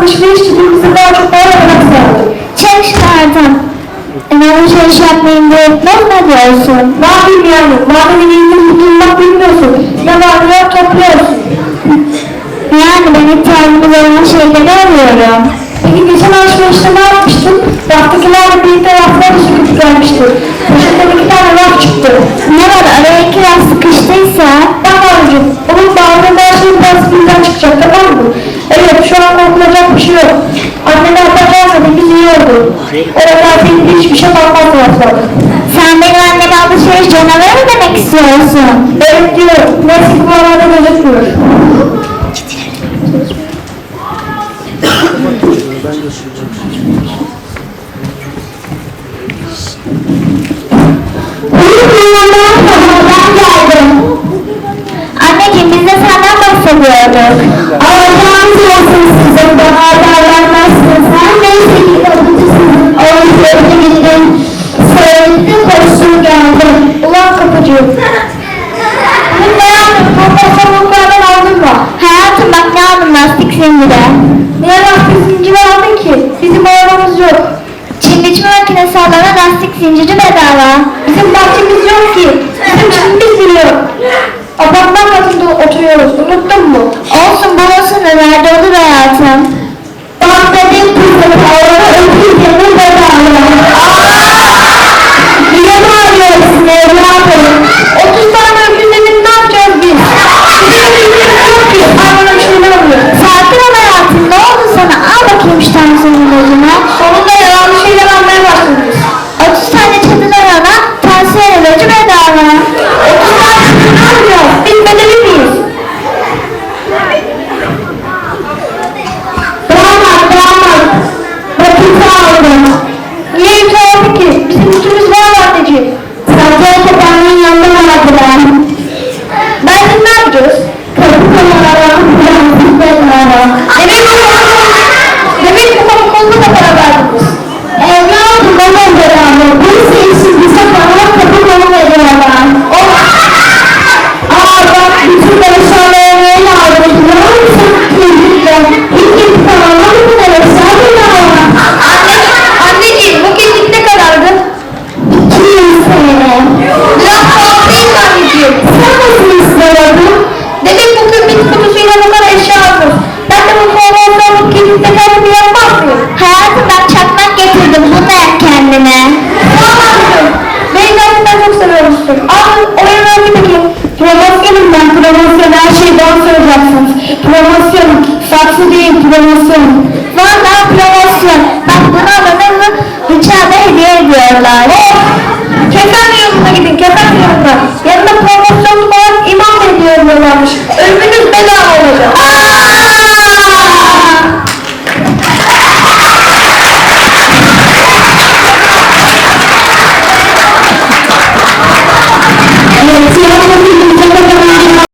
alışverişçiliğimizi daha çok bağlanarak sağladık. Çalışlardan. Alışveriş yapmayın diye ne diyorsun? Ne yapayım yani? Madem elinde tutulmak bilmiyorsun. Ne var ne yok topluyorsun. yani ben ihtiyacımız olan şeyleri alıyorum. Peki geçen alışverişte ne yapmıştın? Öğretmenim hiçbir şey anlatmadım. Sen benim anneme alışveriş canavarı mı demek istiyorsun? Evet diyorum. Nasıl bu arada gözükmüyor. Anneciğim biz de senden bahsediyorduk. Burada sorumluluklardan aldın mı? Hayatım bak ne aldım lastik zincire. Niye lastik zincire aldın ki? Bizim arabamız yok. Çingiç makinesi alana lastik zinciri bedava. Bizim bahçemiz yok ki. Bizim çimimiz yok. Apartman katında oturuyoruz. Unuttun mu? Her şeyi bana soracaksınız. Promosyon. Saksı değil promosyon. Valla promosyon. Bak bunu alalım mı? Bıçağı da hediye ediyorlar. Hey!